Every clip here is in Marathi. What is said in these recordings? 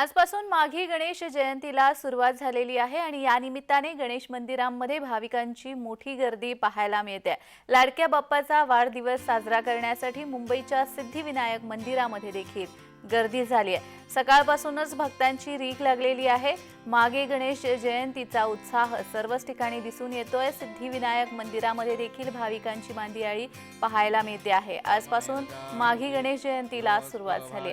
आजपासून माघी गणेश जयंतीला सुरुवात झालेली आहे आणि या निमित्ताने गणेश मंदिरांमध्ये भाविकांची मोठी गर्दी पाहायला मिळते. लाडक्या बाप्पाचा वाढदिवस साजरा करण्यासाठी मुंबईच्या सिद्धिविनायक मंदिरामध्ये देखील गर्दी झाली आहे. सकाळपासूनच भक्तांची रीक लागलेली आहे. मागे गणेश जयंतीचा उत्साह सर्वच ठिकाणी दिसून येतोय. सिद्धिविनायक मंदिरामध्ये देखील भाविकांची मांदियाळी पाहायला मिळते आहे. आजपासून माघी गणेश जयंतीला सुरुवात झाली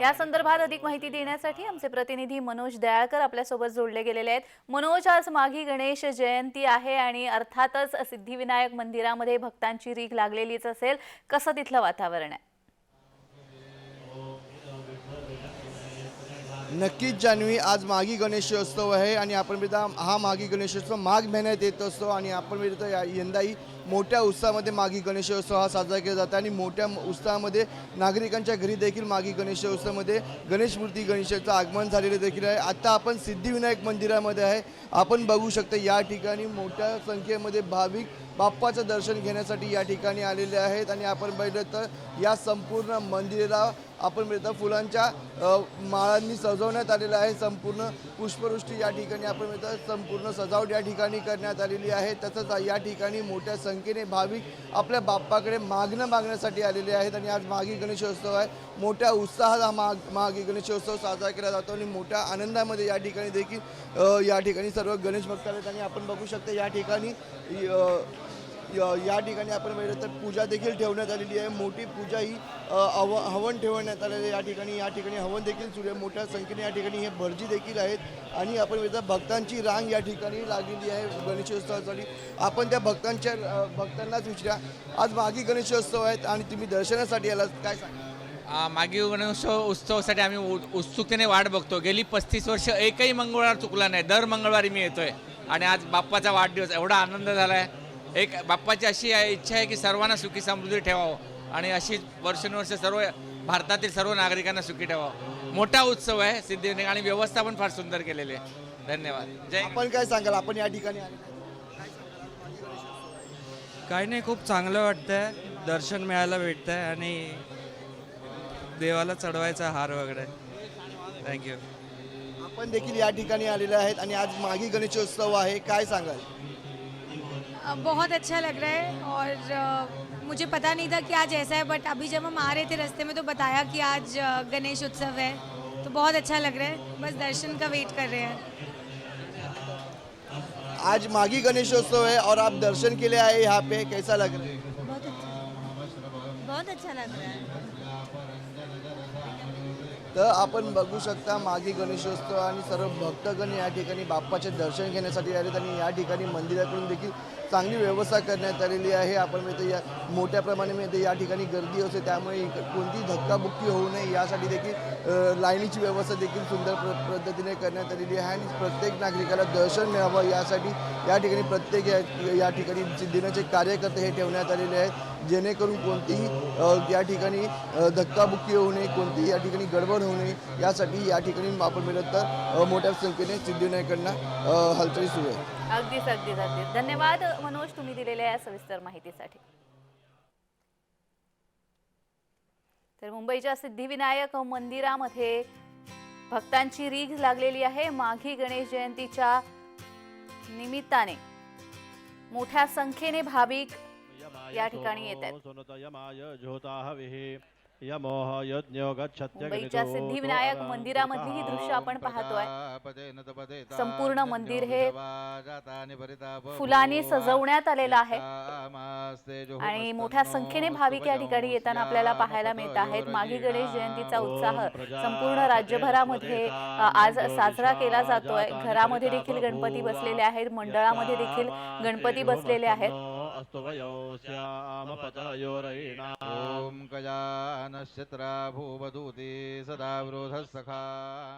या संदर्भात अधिक माहिती देण्यासाठी आमचे प्रतिनिधी मनोज दयाळकर आपल्यासोबत जोडले गेलेले आहेत. मनोज आज माघी गणेश जयंती आहे आणि अर्थातच सिद्धिविनायक मंदिरामध्ये भक्तांची रीक लागलेलीच असेल. कसं तिथलं वातावरण आहे? नक्कीच जान्हवी. आज मागी गणेशोत्सव आहे आणि आपण हा मागी गणेशोत्सव माघ महिन्यात येत असतो आणि आपण या यंदाही. मोठ्या उत्साहामध्ये मागी गणेशोत्सव हा साजरा केला जातो आणि मोठ्या उत्साहामध्ये नागरिकांच्या घरी देखील मागी गणेशोत्सवामध्ये गणेश मूर्ती गणेशाचं आगमन झालेलं देखील आहे. आत्ता आपण सिद्धिविनायक मंदिरामध्ये आहे. आपण बघू शकता या ठिकाणी मोठ्या संख्येमध्ये भाविक बाप्पाचं दर्शन घेण्यासाठी या ठिकाणी आलेले आहेत. आणि आपण बघितलं तर या संपूर्ण मंदिराला आपण मिळतं. फुलांच्या माळांनी सजवण्यात आलेलं आहे. संपूर्ण पुष्पवृष्टी या ठिकाणी आपण मिळतं. संपूर्ण सजावट या ठिकाणी करण्यात आलेली आहे. तसंच या ठिकाणी मोठ्या संख्येने भाविक आपल्या बाप्पाकडे मागणं मागण्यासाठी आलेले आहेत. आणि आज मागी गणेशोत्सव आहे. मोठ्या उत्साहात हा माग मागी गणेशोत्सव साजरा केला जातो. आणि मोठ्या आनंदामध्ये या ठिकाणी देखील या ठिकाणी सर्व गणेश भक्त आहेत आणि आपण बघू शकतो या ठिकाणी य- या ठिकाणी आपण पाहिलं तर पूजा देखील ठेवण्यात आलेली आहे. मोठी पूजा ही अ, हव हवन ठेवण्यात आलेली आहे. या ठिकाणी या ठिकाणी हवन देखील सुरू आहे. मोठ्या संख्येने या ठिकाणी हे भरजी देखील आहेत. आणि आपण पाहिलं भक्तांची रांग या ठिकाणी लागलेली आहे गणेशोत्सवासाठी. आपण त्या भक्तांच्या भक्तांनाच विचारा. आज मागी गणेशोत्सव आहेत आणि तुम्ही दर्शनासाठी आलात. काय सांगा? मागील गणेशोत्सव उत्सवासाठी आम्ही उ- उत्सुकतेने वाट बघतो. गेली पस्तीस वर्ष एकही मंगळवार चुकला नाही. दर मंगळवारी मी येतोय. आणि आज बाप्पाचा वाढदिवस. एवढा आनंद झाला आहे एक बाप्पाची अशी आहे- इच्छा आहे की सर्वांना सुखी समृद्धी ठेवावं आणि अशीच वर्षानुवर्ष सर्व भारतातील सर्व नागरिकांना सुखी ठेवावं. मोठा उत्सव आहे सिद्धिविनायक आणि व्यवस्था पण फार सुंदर केलेली आहे. धन्यवाद. जय आपण काय सांगाल? आपण या ठिकाणी काही नाही खूप चांगलं वाटतंय. दर्शन मिळायला भेटतंय आणि देवाला चढवायचा हार वगैरे. थँक्यू आपण देखील या ठिकाणी आलेले आहेत आणि आज मागी गणेशोत्सव आहे. काय सांगाल? बहुत अच्छा लग रहा है और मुझे पता नहीं था कि आज ऐसा है बट अभी जब हम आ रहे थे रास्ते में तो बताया कि आज गणेश उत्सव है तो बहुत अच्छा लग रहा है। बस दर्शन का वेट कर रहे हैं। आज माघी गणेशोत्सव है और आप दर्शन के लिए आए यहाँ पे, कैसा लग रहा है? बहुत अच्छा लग रहा है। तर आपण बघू शकता मागे गणेशोत्सव आणि सर्व भक्तगण या ठिकाणी बाप्पाचे दर्शन घेण्यासाठी आलेत आणि या ठिकाणी मंदिराकडून देखील चांगली व्यवस्था करण्यात आलेली आहे. आपण मिळते या मोठ्या प्रमाणे मिळते या ठिकाणी गर्दी असते त्यामुळे कोणती धक्काबुक्की होऊ नये यासाठी देखील लाईनीची व्यवस्था देखील सुंदर पद्धतीने करण्यात आलेली आहे आणि प्रत्येक नागरिकाला दर्शन मिळावं यासाठी या ठिकाणी प्रत्येक या या ठिकाणी दिनाचे कार्यकर्ते हे ठेवण्यात आलेले आहेत. जेणेकरून कोणतीही या ठिकाणी धक्काबुक्की होऊ नये कोणती या ठिकाणी गडबड होऊ नये यासाठी या ठिकाणी आपण मिळत तर मोठ्या संख्येने सिद्धिविनायकांना हालचाली सुरू आहे अगदीच अगदीच अगदीच. धन्यवाद मनोज तुम्ही दिलेल्या या सविस्तर माहितीसाठी. तर मुंबईच्या सिद्धिविनायक मंदिरामध्ये भक्तांची रीघ लागलेली आहे. माघी गणेश जयंतीच्या निमित्ताने मोठ्या संख्येने भाविक या ठिकाणी येत आहेत. मुंबईच्या सिद्धिविनायक मंदिरामधली ही दृश्य आपण पाहतोय. संपूर्ण मंदिर हे फुलांनी सजवण्यात आलेलं आहे. आणि मोठ्या संख्येने भाविक या ठिकाणी येताना आपल्याला पाहायला मिळत आहेत. माघी गणेश जयंतीचा उत्साह संपूर्ण राज्यभरामध्ये आज साजरा केला जातोय. घरामध्ये देखील गणपती बसलेले आहेत. मंडळामध्ये देखील गणपती बसलेले आहेत. अस्तु वयो श्याम ॐ गजानश्चित्रा भूवदूती सदा वृधः सखा।